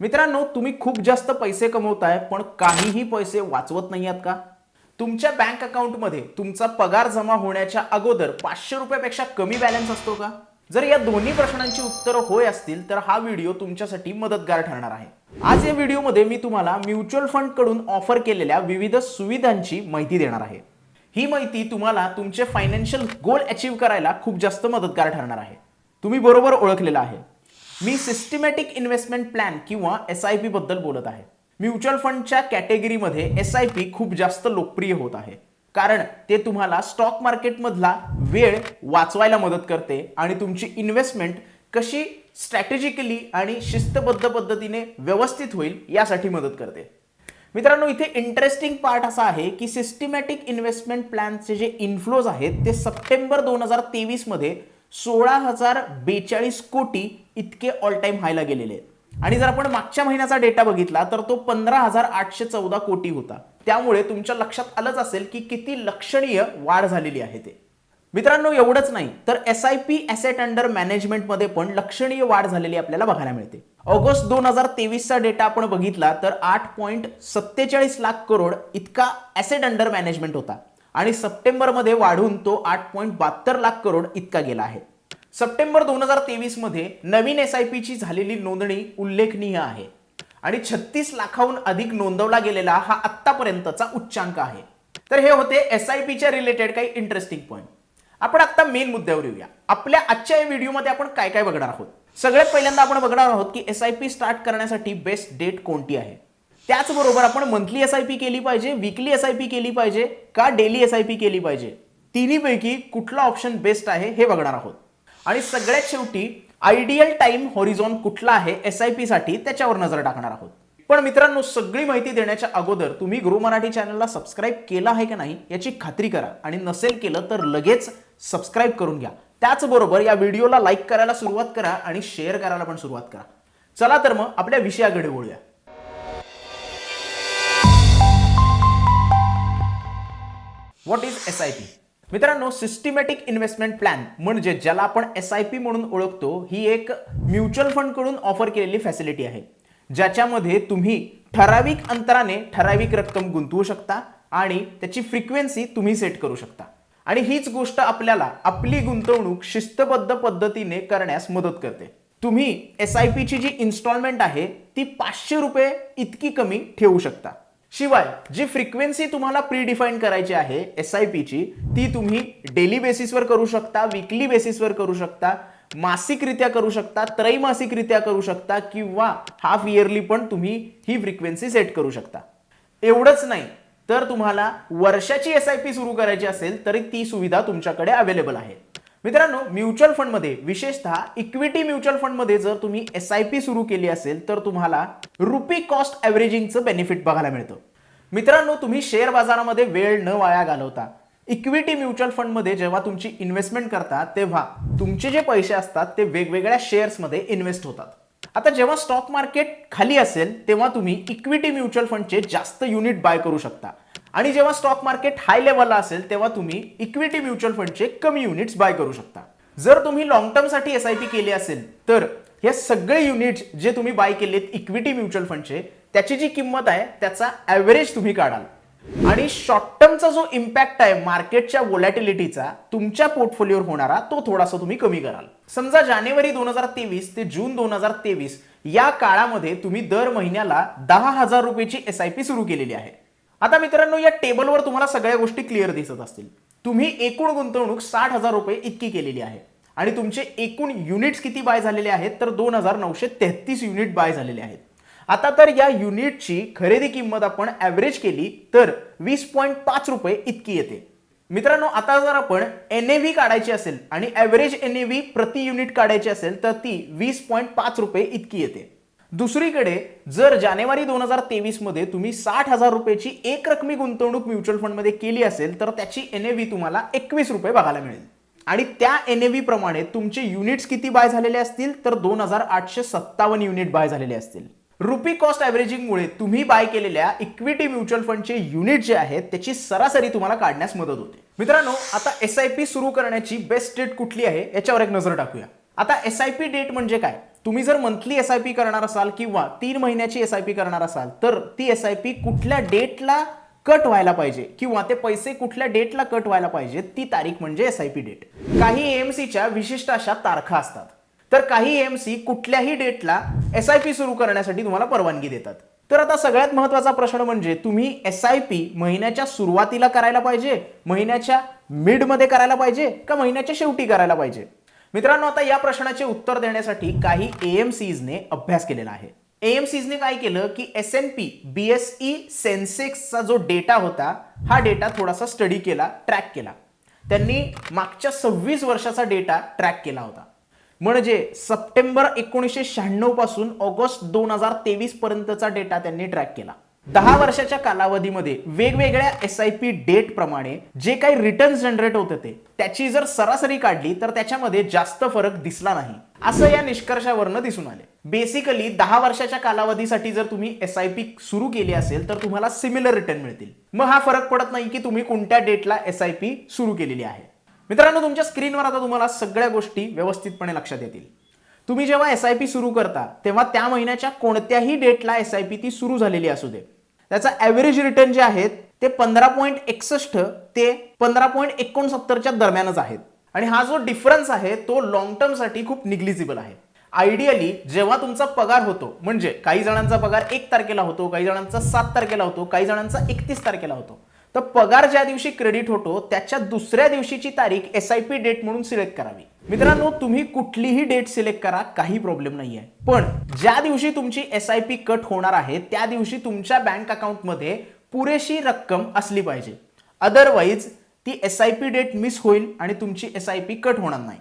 मित्रांनो तुम्ही खूप जास्त पैसे कमवताय पण काहीही पैसे वाचवत नाही आहात का? तुमच्या बँक अकाउंटमध्ये तुमचा पगार जमा होण्याच्या अगोदर पाचशे रुपयापेक्षा कमी बॅलन्स असतो का? जर या दोन्ही प्रश्नांची उत्तरं होय असतील तर हा व्हिडिओ तुमच्यासाठी मदतगार ठरणार आहे. आज या व्हिडिओमध्ये मी तुम्हाला म्युच्युअल फंडकडून ऑफर केलेल्या विविध सुविधांची माहिती देणार आहे. ही माहिती तुम्हाला तुमचे फायनान्शियल गोल अचीव्ह करायला खूप जास्त मदतगार ठरणार आहे. तुम्ही बरोबर ओळखलेलं आहे. मी सिस्टमॅटिक इन्व्हेस्टमेंट प्लॅन किंवा एस आय पी बद्दल बोलत आहे. म्युच्युअल फंडच्या कॅटेगरीमध्ये एस आय पी खूप जास्त लोकप्रिय होत आहे. कारण ते तुम्हाला स्टॉक मार्केटमधला वेळ वाचवायला मदत करते आणि तुमची इन्व्हेस्टमेंट कशी स्ट्रॅटेजिकली आणि शिस्तबद्ध पद्धतीने व्यवस्थित होईल यासाठी मदत करते. मित्रांनो इथे इंटरेस्टिंग पार्ट असा आहे की सिस्टमॅटिक इन्व्हेस्टमेंट प्लॅनचे जे इन्फ्लोज आहेत ते सप्टेंबर दोन हजार तेवीसमध्ये सोळा हजार बेचाळीस कोटी इतके ऑल टाईम हायला गेलेले आहेत. आणि जर आपण मागच्या महिन्याचा डेटा बघितला तर तो पंधरा हजार आठशे चौदा कोटी होता. त्यामुळे तुमच्या लक्षात आलंच असेल की किती लक्षणीय वाढ झालेली आहे ते. मित्रांनो एवढंच नाही तर S I P asset under मॅनेजमेंटमध्ये पण लक्षणीय वाढ झालेली आपल्याला बघायला मिळते. ऑगस्ट दोन हजार तेवीसचा डेटा आपण बघितला तर आठ पॉईंट सत्तेचाळीस लाख करोड इतका ॲसेट अंडर मॅनेजमेंट होता. आणि सप्टेंबरमध्ये वाढून तो आठ पॉईंट बहात्तर लाख करोड इतका गेला आहे. सप्टेंबर दोन हजार तेवीसमध्ये नवीन एस आय पीची झालेली नोंदणी उल्लेखनीय आहे. आणि छत्तीस लाखाहून अधिक नोंदवला गेलेला हा आत्तापर्यंतचा उच्चांक आहे. तर हे होते एस आय पीच्या रिलेटेड काही इंटरेस्टिंग पॉईंट आपण आत्ता मेन मुद्द्यावर येऊया. आपल्या आजच्या या व्हिडिओमध्ये आपण काय काय बघणार आहोत? सगळ्यात पहिल्यांदा आपण बघणार आहोत की एस आय पी स्टार्ट करण्यासाठी बेस्ट डेट कोणती आहे? त्याचबरोबर आपण मंथली एस आय पी केली पाहिजे वीकली एस आय पी केली पाहिजे का डेली एस आय पी केली पाहिजे? तिन्हीपैकी कुठला ऑप्शन बेस्ट आहे हे बघणार आहोत. आणि सगळ्यात शेवटी आयडियल टाइम हॉरिझॉन कुठला आहे एस आय पी साठी त्याच्यावर नजर टाकणार आहोत. पण मित्रांनो सगळी माहिती देण्याच्या अगोदर तुम्ही गुरु मराठी चॅनलला सबस्क्राईब केला आहे की नाही याची खात्री करा. आणि नसेल केलं तर लगेच सबस्क्राईब करून घ्या. त्याचबरोबर या व्हिडिओला लाईक करायला सुरुवात करा आणि शेअर करायला पण सुरुवात करा. चला तर मग आपल्या विषयाकडे बोलूया what is S I P मित्रांनो सिस्टमॅटिक इन्व्हेस्टमेंट प्लॅन म्हणजे ज्याला आपण एस आय पी म्हणून ओळखतो ही एक म्युच्युअल फंडकडून ऑफर केलेली फॅसिलिटी आहे. ज्याच्यामध्ये तुम्ही ठराविक अंतराने ठराविक रक्कम गुंतवू शकता आणि त्याची फ्रिक्वेन्सी तुम्ही सेट करू शकता. आणि हीच गोष्ट आपल्याला आपली गुंतवणूक शिस्तबद्ध पद्धतीने करण्यास मदत करते. तुम्ही एस आय पीची जी इन्स्टॉलमेंट आहे ती पाचशे रुपये इतकी कमी ठेवू शकता. शिवाय जी फ्रिक्वेन्सी तुम्हाला प्री डिफाईन करायची आहे एस आय पीची ती तुम्ही डेली बेसिसवर करू शकता विकली बेसिसवर करू शकता मासिकरित्या करू शकता त्रैमासिकरित्या करू शकता किंवा हाफ इयरली पण तुम्ही ही फ्रिक्वेन्सी सेट करू शकता. एवढंच नाही तर तुम्हाला वर्षाची एस आय पी सुरू करायची असेल तरी ती सुविधा तुमच्याकडे अवेलेबल आहे. मित्रांनो म्युच्युअल फंडमध्ये विशेषतः इक्विटी म्युच्युअल फंडमध्ये जर तुम्ही एस आय पी सुरू केली असेल तर तुम्हाला रुपी कॉस्ट ॲव्हरेजिंगचं बेनिफिट बघायला मिळतं. मित्रांनो तुम्ही शेअर बाजारामध्ये वेळ न वाया घालवता इक्विटी म्युच्युअल फंडमध्ये जेव्हा तुमची इन्व्हेस्टमेंट करता तेव्हा तुमचे जे पैसे असतात ते वेगवेगळ्या शेअर्समध्ये इन्व्हेस्ट होतात. आता जेव्हा स्टॉक मार्केट खाली असेल तेव्हा तुम्ही इक्विटी म्युच्युअल फंडचे जास्त युनिट बाय करू शकता. आणि जेव्हा स्टॉक मार्केट हाय लेवलला असेल तेव्हा तुम्ही इक्विटी म्युच्युअल फंडचे कमी युनिट्स बाय करू शकता. जर तुम्ही लॉंग टर्मसाठी एस आय पी केली असेल तर हे सगळे युनिट्स जे तुम्ही बाय केलेत इक्विटी म्युच्युअल फंडचे त्याची जी किंमत आहे त्याचा ॲव्हरेज तुम्ही काढाल. आणि शॉर्ट टर्मचा जो इम्पॅक्ट आहे मार्केटच्या वोलॅटिलिटीचा तुमच्या पोर्टफोलिओवर होणारा तो थोडासा तुम्ही कमी कराल. समजा जानेवारी दोन हजार तेवीस ते जून दोन हजार तेवीस या काळामध्ये तुम्ही दर महिन्याला दहा हजार रुपयाची एस आय पी सुरू केलेली आहे. आता मित्रांनो या टेबलवर तुम्हाला सगळ्या गोष्टी क्लिअर दिसत असतील. तुम्ही एकूण गुंतवणूक साठ हजार रुपये इतकी केलेली आहे. आणि तुमचे एकूण युनिट्स किती बाय झालेले आहेत तर दोन हजार नऊशे तेहतीस युनिट बाय झालेले आहेत. आता तर या युनिटची खरेदी किंमत आपण ॲव्हरेज केली तर वीस पॉईंट पाच रुपये इतकी येते. मित्रांनो आता जर आपण एन ए व्ही काढायची असेल आणि ॲव्हरेज एन ए व्ही प्रति युनिट काढायची असेल तर ती वीस पॉईंट पाच रुपये इतकी येते. दुसरीकडे जर जानेवारी दोन हजार तेवीसमध्ये तुम्ही साठ हजार रुपयाची एक रकमी गुंतवणूक म्युच्युअल फंडमध्ये केली असेल तर त्याची एन ए व्ही तुम्हाला एकवीस रुपये बघायला मिळेल. आणि त्या एन ए व्ही प्रमाणे तुमचे युनिट्स किती बाय झालेले असतील तर दोन हजार आठशे सत्तावन्न युनिट बाय झालेले असतील. रुपी कॉस्ट ॲव्हरेजिंगमुळे तुम्ही बाय केलेल्या इक्विटी म्युच्युअल फंडचे युनिट जे आहेत त्याची सरासरी तुम्हाला काढण्यास मदत होते. मित्रांनो आता एस आय पी सुरू करण्याची बेस्ट डेट कुठली आहे याच्यावर एक नजर टाकूया. आता एस आय पी डेट म्हणजे काय? तुम्ही जर मंथली एस आय पी करणार असाल किंवा तीन महिन्याची एस आय पी करणार असाल तर ती एस आय पी कुठल्या डेटला कट व्हायला पाहिजे? किंवा ते पैसे कुठल्या डेटला कट व्हायला पाहिजे ती तारीख म्हणजे एस आय पी डेट काही एएमसीच्या विशिष्ट अशा तारखा असतात. तर काही एएमसी कुठल्याही डेटला एस आय पी सुरू करण्यासाठी तुम्हाला परवानगी देतात. तर आता सगळ्यात महत्त्वाचा प्रश्न म्हणजे तुम्ही एस आय पी महिन्याच्या सुरुवातीला करायला पाहिजे? महिन्याच्या मिडमध्ये करायला पाहिजे? का महिन्याच्या शेवटी करायला पाहिजे? मित्रांनो आता या प्रश्नाचे उत्तर देण्यासाठी काही एएमसीजने अभ्यास केलेला आहे. एएमसीजने काय केलं की S and P B S E सेन्सेक्सचा जो डेटा होता हा डेटा थोडासा स्टडी केला ट्रॅक केला. त्यांनी मागच्या सव्वीस वर्षाचा डेटा ट्रॅक केला होता. म्हणजे सप्टेंबर एकोणीसशे शहाण्णवपासून ऑगस्ट दोन हजार तेवीस पर्यंतचा डेटा त्यांनी ट्रॅक केला. दहा वर्षाच्या कालावधीमध्ये वेगवेगळ्या एस आय पी डेट प्रमाणे जे काही रिटर्न जनरेट होत होते त्याची जर सरासरी काढली तर त्याच्यामध्ये जास्त फरक दिसला नाही. असं या निष्कर्षावरनं दिसून आले बेसिकली दहा वर्षाच्या कालावधीसाठी जर तुम्ही एस आय पी सुरू केली असेल तर तुम्हाला सिमिलर रिटर्न मिळतील. मग हा फरक पडत नाही की तुम्ही कोणत्या डेटला एस आय पी सुरू केलेली आहे. मित्रांनो तुमच्या स्क्रीनवर आता तुम्हाला सगळ्या गोष्टी व्यवस्थितपणे लक्षात येतील. तुम्ही जेव्हा एस आय पी सुरू करता तेव्हा त्या महिन्याच्या कोणत्याही डेटला एस आय पी ती सुरू झालेली असू दे. त्याचा ॲव्हरेज रिटर्न जे आहेत ते पंधरा पॉईंट एकसष्ट ते पंधरा पॉईंट एकोणसत्तरच्या दरम्यानच आहेत. आणि हा जो डिफरन्स आहे तो लॉंग टर्मसाठी खूप निग्लिजिबल आहे. आयडियली जेव्हा तुमचा पगार होतो म्हणजे काही जणांचा पगार एक तारखेला होतो काही जणांचा सात तारखेला होतो काही जणांचा एकतीस तारखेला होतो तर पगार ज्या दिवशी क्रेडिट होतो त्याच्या दुसऱ्या दिवशीची तारीख एस आय पी डेट म्हणून सिलेक्ट करावी. मित्रांनो तुम्ही कुठलीही डेट सिलेक्ट करा काही प्रॉब्लेम नाही आहे पण ज्या दिवशी तुमची एस आय पी कट होणार आहे त्या दिवशी तुमच्या बँक अकाउंटमध्ये पुरेशी रक्कम असली पाहिजे. अदरवाईज ती S I P date miss होईल आणि तुमची एस आय पी कट होणार नाही.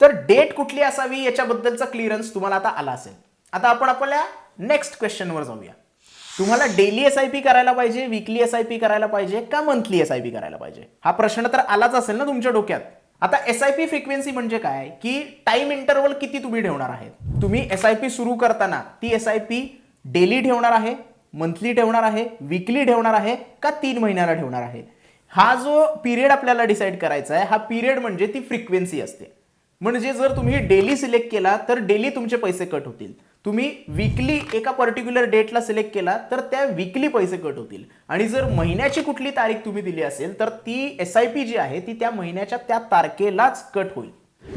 तर डेट कुठली असावी याच्याबद्दलचा क्लिअरन्स तुम्हाला आता आला असेल. आता आपण आपल्या नेक्स्ट क्वेश्चनवर जाऊया. तुम्हाला डेली एस आय पी करायला पाहिजे विकली एस आय पी करायला पाहिजे का मंथली एस आय पी करायला पाहिजे? हा प्रश्न तर आलाच असेल ना तुमच्या डोक्यात. आता एस आय पी फ्रिक्वेन्सी म्हणजे काय? की टाइम इंटरवल किती तुम्ही ठेवणार आहेत? तुम्ही एस आय पी सुरू करताना ती एस आय पी डेली ठेवणार आहे मंथली ठेवणार आहे विकली ठेवणार आहे का तीन महिन्याला ठेवणार आहे? हा जो पिरियड आपल्याला डिसाईड करायचा आहे हा पिरियड म्हणजे ती फ्रिक्वेन्सी असते. म्हणजे जर तुम्ही डेली सिलेक्ट केला तर डेली तुमचे पैसे कट होतील. तुम्ही विकली एका पर्टिक्युलर डेटला सिलेक्ट केला तर त्या विकली पैसे कट होतील. आणि जर महिन्याची कुठली तारीख तुम्ही दिली असेल तर ती एस आय पी जी आहे ती त्या महिन्याच्या त्या तारखेलाच कट होईल.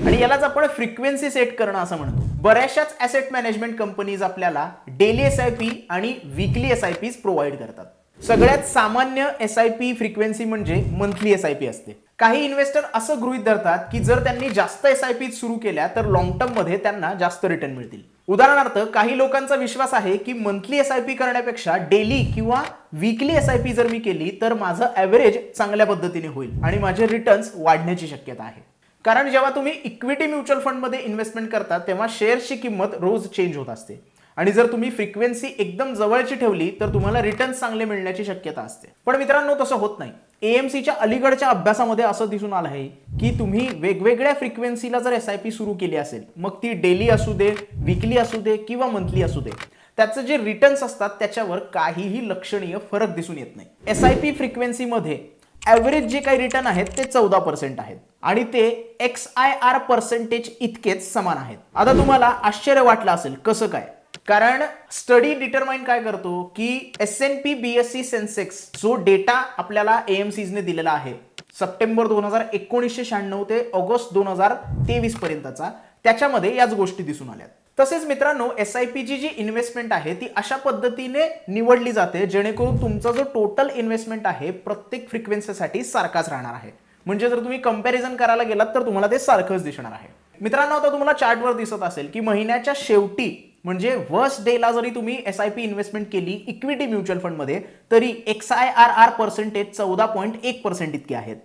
आणि यालाच आपण फ्रिक्वेन्सी सेट करणं असं म्हणतो. बऱ्याचशाच ॲसेट मॅनेजमेंट कंपनीज आपल्याला डेली एस आय पी आणि weekly S I Ps provide करतात. सगळ्यात सामान्य एस आय पी फ्रिक्वेन्सी म्हणजे मंथली एस आय पी असते. काही इन्व्हेस्टर असं गृहित धरतात की जर त्यांनी जास्त एस आय पी सुरू केल्या तर लॉंग टर्ममध्ये त्यांना जास्त रिटर्न मिळतील. उदाहरणार्थ काही लोकांचा विश्वास आहे की मंथली एस आय पी करण्यापेक्षा डेली किंवा वीकली एस आय पी जर मी केली तर माझं ॲव्हरेज चांगल्या पद्धतीने होईल आणि माझे रिटर्न्स वाढण्याची शक्यता आहे. कारण जेव्हा तुम्ही इक्विटी म्युच्युअल फंडमध्ये इन्व्हेस्टमेंट करता तेव्हा शेअर्सची किंमत रोज चेंज होत असते. आणि जर तुम्ही फ्रिक्वेन्सी एकदम जवळची ठेवली तर तुम्हाला रिटर्न चांगले मिळण्याची शक्यता असते. पण मित्रांनो तसं होत नाही. एएमसीच्या अलीकडच्या अभ्यासामध्ये असं दिसून आलं आहे की तुम्ही वेगवेगळ्या फ्रिक्वेन्सीला जर एस आय पी सुरू केली असेल मग ती डेली असू दे विकली असू दे किंवा मंथली असू दे त्याचं जे रिटर्न्स असतात त्याच्यावर काहीही लक्षणीय फरक दिसून येत नाही. एस आय पी फ्रिक्वेन्सीमध्ये ॲव्हरेज जे काही रिटर्न आहेत ते चौदा पर्सेंट आहेत. आणि ते एक्स आय आर पर्सेंटेज इतकेच समान आहेत. आता तुम्हाला आश्चर्य वाटलं असेल कसं काय? कारण स्टडी डिटरमाइन काय करतो? की S and P B S C Sensex जो डेटा आपल्याला एएमसीजने दिलेला आहे सप्टेंबर दोन हजार एकोणीसशे शहाण्णव ते ऑगस्ट दोन हजार तेवीस पर्यंतचा त्याच्यामध्ये याच गोष्टी दिसून आल्या तसेच मित्रांनो एस आय पीची जी इन्व्हेस्टमेंट आहे ती अशा पद्धतीने निवडली जाते जेणेकरून तुमचा जो टोटल इन्व्हेस्टमेंट आहे प्रत्येक फ्रिक्वेन्सीसाठी सारखाच राहणार आहे. म्हणजे जर तुम्ही कंपॅरिझन करायला गेलात तर तुम्हाला ते सारखंच दिसणार आहे. मित्रांनो आता तुम्हाला चार्टवर दिसत असेल की महिन्याच्या शेवटी म्हणजे वर्स्ट डेला जरी तुम्ही एस आय पी इन्व्हेस्टमेंट केली इक्विटी म्युच्युअल फंडमध्ये तरी X I R R percentage चौदा पॉईंट एक पर्सेंट इतके आहेत.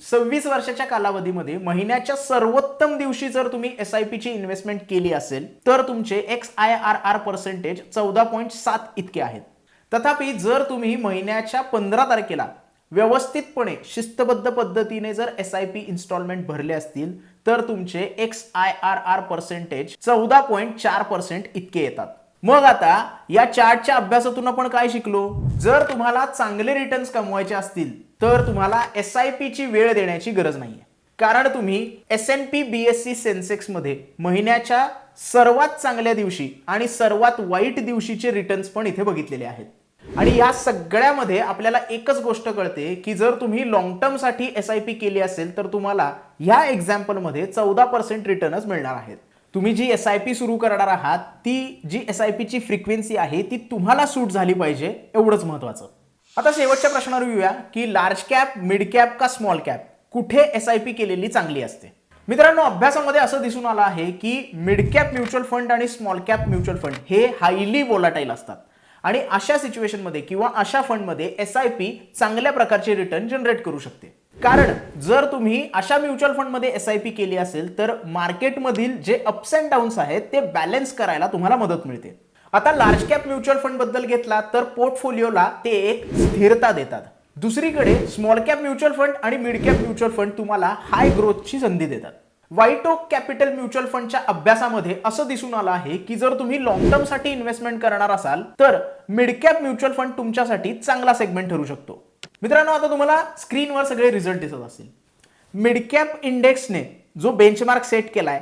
सव्वीस वर्षाच्या कालावधीमध्ये महिन्याच्या सर्वोत्तम दिवशी जर तुम्ही एस आय पीची इन्व्हेस्टमेंट केली असेल तर तुमचे X I R R percentage चौदा पॉईंट सात इतके आहेत. तथापि जर तुम्ही महिन्याच्या पंधरा तारखेला व्यवस्थितपणे शिस्तबद्ध पद्धतीने जर एस आय पी इन्स्टॉलमेंट भरले असतील तर तुमचे X I R R percentage चौदा पॉईंट चार पर्सेंट इतके येतात. मग आता या चार्टच्या अभ्यासातून आपण काय शिकलो? जर तुम्हाला चांगले रिटर्न्स कमवायचे असतील तर तुम्हाला एस आय पी ची वेळ देण्याची गरज नाहीये. कारण तुम्ही S and P B S C सेन्सेक्समध्ये महिन्याच्या सर्वात चांगल्या दिवशी आणि सर्वात वाईट दिवशीचे रिटर्न्स पण इथे बघितलेले आहेत. आणि या सगळ्यामध्ये आपल्याला एकच गोष्ट कळते की जर तुम्ही लॉंग टर्मसाठी एस आय पी केली असेल तर तुम्हाला ह्या एक्झाम्पलमध्ये चौदा पर्सेंट रिटर्नच मिळणार आहेत. तुम्ही जी एस आय पी सुरू करणार आहात ती जी एस आय पीची फ्रिक्वेन्सी आहे ती तुम्हाला सूट झाली पाहिजे एवढंच महत्त्वाचं आता शेवटच्या प्रश्नावर येऊया की लार्ज कॅप मिड कॅप का स्मॉल कॅप कुठे एस आय पी केलेली चांगली असते? मित्रांनो अभ्यासामध्ये असं दिसून आलं आहे की मिड कॅप म्युच्युअल फंड आणि स्मॉल कॅप म्युच्युअल फंड हे हायली वोलाटाईल असतात. आणि अशा सिच्युएशनमध्ये किंवा अशा फंडमध्ये एस आय पी चांगल्या प्रकारचे रिटर्न जनरेट करू शकते. कारण जर तुम्ही अशा म्युच्युअल फंडमध्ये एस आय पी केली असेल तर मार्केटमधील जे अप्स अँड डाऊन्स आहेत ते बॅलन्स करायला तुम्हाला मदत मिळते. आता लार्ज कॅप म्युच्युअल फंडबद्दल घेतला तर पोर्टफोलिओला ते एक स्थिरता देतात. दुसरीकडे स्मॉल कॅप म्युच्युअल फंड आणि मिड कॅप म्युच्युअल फंड तुम्हाला हाय ग्रोथची संधी देतात. व्हाईट ओक कॅपिटल म्युच्युअल फंडच्या अभ्यासामध्ये असं दिसून आलं आहे की जर तुम्ही लॉंग टर्मसाठी इन्व्हेस्टमेंट करणार असाल तर मिड कॅप म्युच्युअल फंड तुमच्यासाठी चांगला सेगमेंट ठरू शकतो. मित्रांनो आता तुम्हाला स्क्रीनवर सगळे रिझल्ट दिसत असतील. मिड कॅप इंडेक्सने जो बेंचमार्क सेट केलाय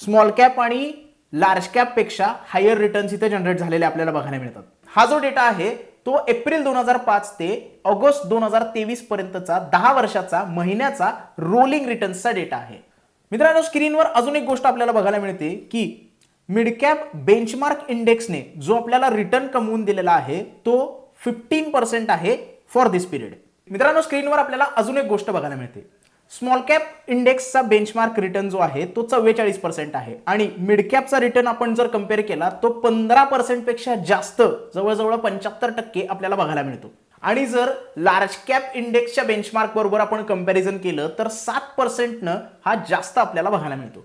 स्मॉल कॅप आणि लार्ज कॅपपेक्षा हायर रिटर्न्स इथे जनरेट झालेले आपल्याला बघायला मिळतात. हा जो डेटा आहे तो एप्रिल दोन हजार पाच ते ऑगस्ट दोन हजार तेवीस पर्यंतचा दहा वर्षाचा महिन्याचा रोलिंग रिटर्न्सचा डेटा आहे. मित्रांनो स्क्रीनवर अजून एक गोष्ट आपल्याला बघायला मिळते की मिडकॅप बेंचमार्क इंडेक्सने जो आपल्याला रिटर्न कमवून दिलेला आहे तो फिफ्टीन पर्सेंट आहे फॉर दिस पिरियड मित्रांनो स्क्रीनवर आपल्याला अजून एक गोष्ट बघायला मिळते. स्मॉल कॅप इंडेक्सचा बेंचमार्क रिटर्न जो आहे तो चव्वेचाळीस पर्सेंट आहे. आणि मिड कॅपचा रिटर्न आपण जर कंपेअर केला तो पंधरा पर्सेंटपेक्षा जास्त जवळजवळ पंच्याहत्तर टक्के आपल्याला बघायला मिळतो. आणि जर लार्ज कॅप इंडेक्सच्या बेंचमार्क बरोबर आपण कंपॅरिझन केलं तर सात पर्सेंटनं हा जास्त आपल्याला बघायला मिळतो.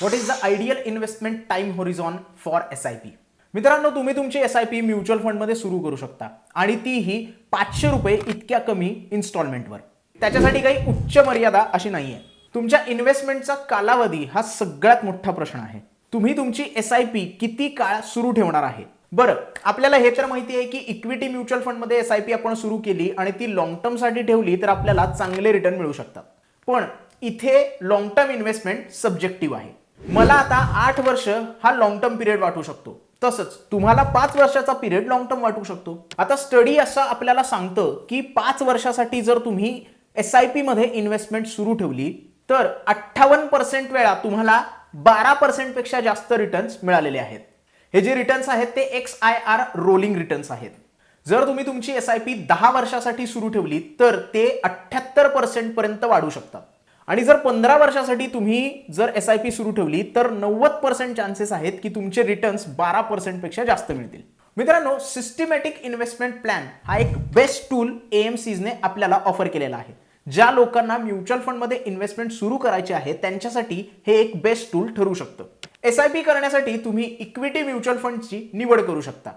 What is the ideal investment time horizon for S I P मित्रांनो तुम्ही तुमची एस आय पी म्युच्युअल फंडमध्ये सुरू करू शकता आणि तीही पाचशे रुपये इतक्या कमी इन्स्टॉलमेंटवर त्याच्यासाठी काही उच्च मर्यादा अशी नाही आहे तुमच्या इन्व्हेस्टमेंटचा कालावधी हा सगळ्यात मोठा प्रश्न आहे. तुम्ही तुमची एस आय पी किती काळ सुरू ठेवणार आहे? बरं आपल्याला हे तर माहिती आहे की इक्विटी म्युच्युअल फंडमध्ये एस आय पी आपण सुरू केली आणि ती लॉंग टर्मसाठी ठेवली तर आपल्याला चांगले रिटर्न मिळू शकतात. पण इथे लॉंग टर्म इन्व्हेस्टमेंट सब्जेक्टिव्ह आहे. मला आता आठ वर्ष हा लॉंग टर्म पिरियड वाटू शकतो. तसंच तुम्हाला पाच वर्षाचा पिरियड लॉंग टर्म वाटू शकतो. आता स्टडी असं आपल्याला सांगतं की पाच वर्षासाठी जर तुम्ही एस आय पी मध्ये इन्व्हेस्टमेंट सुरू ठेवली तर अठ्ठावन्न पर्सेंट वेळा तुम्हाला बारा पर्सेंटपेक्षा जास्त रिटर्न्स मिळालेले आहेत. हे जे रिटर्न्स आहेत ते X I R rolling returns आहेत. जर तुम्ही तुमची एस आय पी दहा वर्षासाठी सुरू ठेवली तर ते अठ्ठ्याहत्तर पर्सेंट पर्यंत वाढू शकतात. आणि जर पंधरा वर्षासाठी तुम्ही जर एस आय पी सुरू ठेवली तर नव्वद पर्सेंट चान्सेस आहेत की तुमचे रिटर्न्स बारा पर्सेंटपेक्षा जास्त मिळतील. मित्रांनो सिस्टमॅटिक इन्व्हेस्टमेंट प्लॅन हा एक बेस्ट टूल एम सीजने आपल्याला ऑफर केलेला आहे. ज्या लोकांना म्युच्युअल फंडमध्ये इन्व्हेस्टमेंट सुरू करायचे आहे त्यांच्यासाठी हे एक बेस्ट टूल ठरू शकतं. एस आय पी करण्यासाठी तुम्ही इक्विटी म्युच्युअल फंडची निवड करू शकता.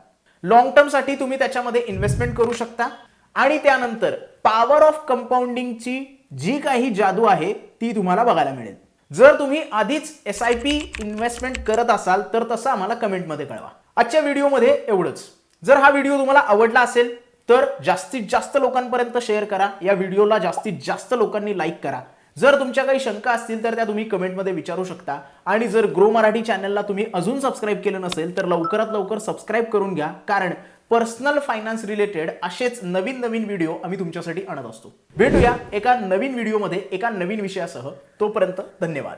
लॉंग टर्मसाठी तुम्ही त्याच्यामध्ये इन्व्हेस्टमेंट करू शकता. आणि त्यानंतर पॉवर ऑफ कंपाऊंडिंगची जी काही जादू आहे ती तुम्हाला बघायला मिळेल. जर तुम्ही आधीच एस आय पी इन्व्हेस्टमेंट करत असाल तर तसं आम्हाला कमेंटमध्ये कळवा. आजच्या व्हिडिओमध्ये एवढंच. जर हा व्हिडिओ तुम्हाला आवडला असेल तर जास्तीत जास्त लोकांपर्यंत शेअर करा. या व्हिडिओला जास्तीत जास्त लोकांनी लाईक करा. जर तुमच्या काही शंका असतील तर त्या तुम्ही कमेंटमध्ये विचारू शकता. आणि जर ग्रो मराठी चॅनलला तुम्ही अजून सबस्क्राईब केलं नसेल तर लवकरात लवकर सबस्क्राईब करून घ्या. कारण पर्सनल फायनान्स रिलेटेड असेच नवीन नवीन व्हिडिओ आम्ही तुमच्यासाठी आणत असतो. भेटूया एका नवीन व्हिडिओमध्ये एका नवीन विषयासह. तोपर्यंत धन्यवाद.